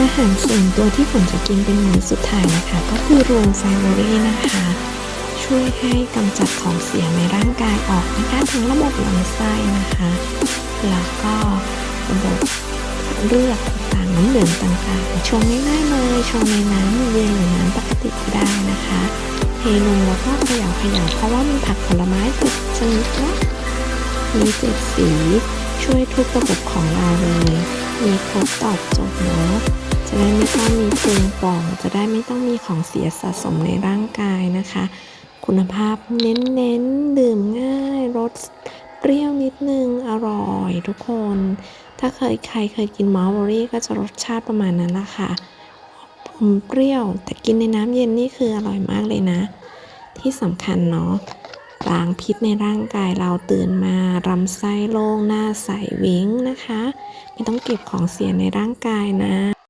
อาหารส่วนตัวที่ฝนจะกินเป็นมื้อสุดท้ายนะคะ ก็คือรวมไฟเบรี่นะคะ ช่วยให้กำจัดของเสียในร่างกายออกนะคะทั้งระบบลำไส้นะคะ แล้วก็ระบบเลือดต่างๆน้ำเหลืองต่างๆชงง่ายๆเลยชงในน้ำเย็นหรือน้ำปกติก็ได้นะคะเทลงแล้วก็เขย่าเขย่าเพราะว่ามีผักผลไม้สิบชนิดนะมีเจ็ดสีช่วยทุกระบบของเราเลย มีครบตอบโจทย์เนาะ จะได้ไม่ต้องมีพุงป่อง จะได้ไม่ต้องมีของเสียสะสมในร่างกายนะคะ คุณภาพเน้นๆดื่มง่ายรสเปรี้ยวนิดนึงอร่อยทุกคน ถ้าเคยใครเคยกินมอลเบอรี่ก็จะรสชาติประมาณนั้นละค่ะอมเปรี้ยวแต่กินในน้ำเย็นนี่คืออร่อยมากเลยนะ ที่สำคัญเนาะล้างพิษในร่างกายเราตื่นมาลำไส้โล่งหน้าใสวิ้งนะคะ ไม่ต้องเก็บของเสียในร่างกายนะ